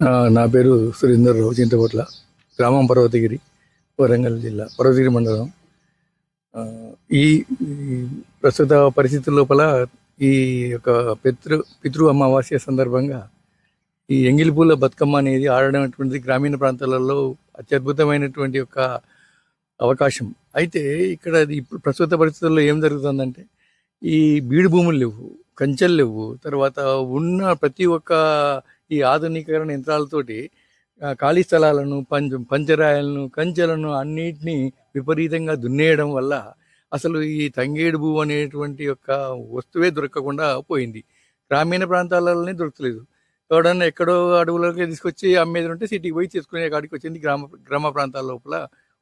నా పేరు సురేందర్ రావు చింతపట్ల గ్రామం పర్వతగిరి వరంగల్ జిల్లా పర్వతగిరి మండలం. ఈ ప్రస్తుత పరిస్థితుల లోపల ఈ యొక్క పితృ పితృ అమావాస్య సందర్భంగా ఈ ఎంగిలిపూల బతుకమ్మ అనేది ఆడడం గ్రామీణ ప్రాంతాలలో అత్యద్భుతమైనటువంటి యొక్క అవకాశం. అయితే ఇక్కడ అది ఇప్పుడు ప్రస్తుత పరిస్థితుల్లో ఏం జరుగుతుందంటే ఈ బీడు భూములు లేవు కంచెలు లేవు తర్వాత ఉన్న ప్రతి ఒక్క ఈ ఆధునీకరణ యంత్రాలతోటి ఖాళీ స్థలాలను పంచ పంచరాయలను కంచెలను అన్నిటినీ విపరీతంగా దున్నేయడం వల్ల అసలు ఈ తంగేడు భూ అనేటువంటి యొక్క వస్తువే దొరకకుండా పోయింది. గ్రామీణ ప్రాంతాలలోనే దొరకలేదు. ఎవడన్నా ఎక్కడో అడవులకి తీసుకొచ్చి అమ్మేది ఉంటే సిటీకి పోయి తీసుకునే కాడికి వచ్చింది గ్రామ గ్రామ ప్రాంతాల లోపల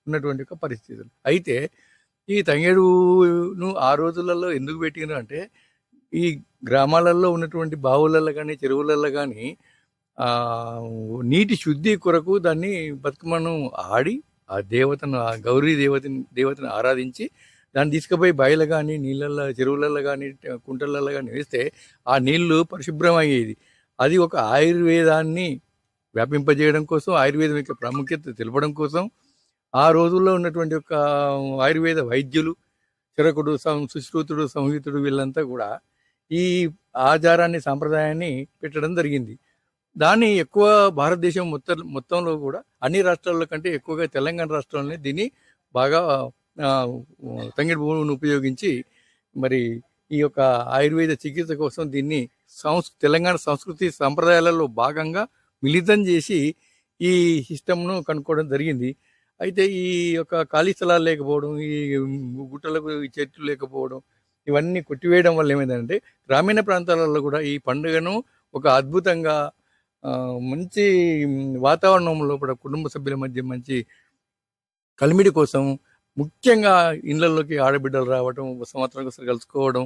ఉన్నటువంటి ఒక పరిస్థితులు. అయితే ఈ తంగేడును ఆ రోజులలో ఎందుకు పెట్టినారు అంటే ఈ గ్రామాలలో ఉన్నటువంటి బావులలో కానీ చెరువులలో కానీ నీటి శుద్ధి కొరకు దాన్ని బతుకమ్మను ఆడి ఆ దేవతను ఆ గౌరీ దేవతని దేవతను ఆరాధించి దాన్ని తీసుకుపోయి బయలు కానీ నీళ్ళల్లో చెరువులలో కానీ కుంటలలో కానీ వేస్తే ఆ నీళ్ళు పరిశుభ్రం అయ్యేది అది ఒక ఆయుర్వేదాన్ని వ్యాపింపజేయడం కోసం ఆయుర్వేదం యొక్క ప్రాముఖ్యత తెలపడం కోసం ఆ రోజుల్లో ఉన్నటువంటి ఒక ఆయుర్వేద వైద్యులు చిరకుడు సం సుశ్రుతుడు సంహితుడు వీళ్ళంతా కూడా ఈ ఆచారాన్ని సాంప్రదాయాన్ని పెట్టడం జరిగింది. దాన్ని ఎక్కువ భారతదేశం మొత్తం మొత్తంలో కూడా అన్ని రాష్ట్రాల కంటే ఎక్కువగా తెలంగాణ రాష్ట్రంలోనే దీన్ని బాగా తంగిడి భూమిని ఉపయోగించి మరి ఈ యొక్క ఆయుర్వేద చికిత్స కోసం దీన్ని సంస్ తెలంగాణ సంస్కృతి సంప్రదాయాలలో భాగంగా మిళితం చేసి ఈ సిస్టమ్ను కనుక్కోవడం జరిగింది. అయితే ఈ యొక్క ఖాళీ స్థలాలు లేకపోవడం ఈ గుట్టలకు చెట్లు లేకపోవడం ఇవన్నీ కొట్టివేయడం వల్ల ఏమైందంటే గ్రామీణ ప్రాంతాలలో కూడా ఈ పండుగను ఒక అద్భుతంగా మంచి వాతావరణం లోపల కుటుంబ సభ్యుల మధ్య మంచి కలిమిడి కోసం ముఖ్యంగా ఇళ్ళలోకి ఆడబిడ్డలు రావడం సంవత్సరం ఒకసారి కలుసుకోవడం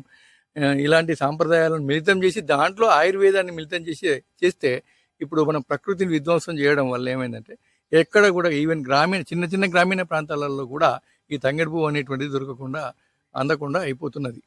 ఇలాంటి సాంప్రదాయాలను మిళితం చేసి దాంట్లో ఆయుర్వేదాన్ని మిళితం చేసి చేస్తే ఇప్పుడు మనం ప్రకృతిని విధ్వంసం చేయడం వల్ల ఏమైందంటే ఎక్కడ కూడా ఈవెన్ గ్రామీణ చిన్న చిన్న గ్రామీణ ప్రాంతాలలో కూడా ఈ తంగెడు పువ్వు అనేటువంటిది దొరకకుండా అందకుండా అయిపోతున్నది.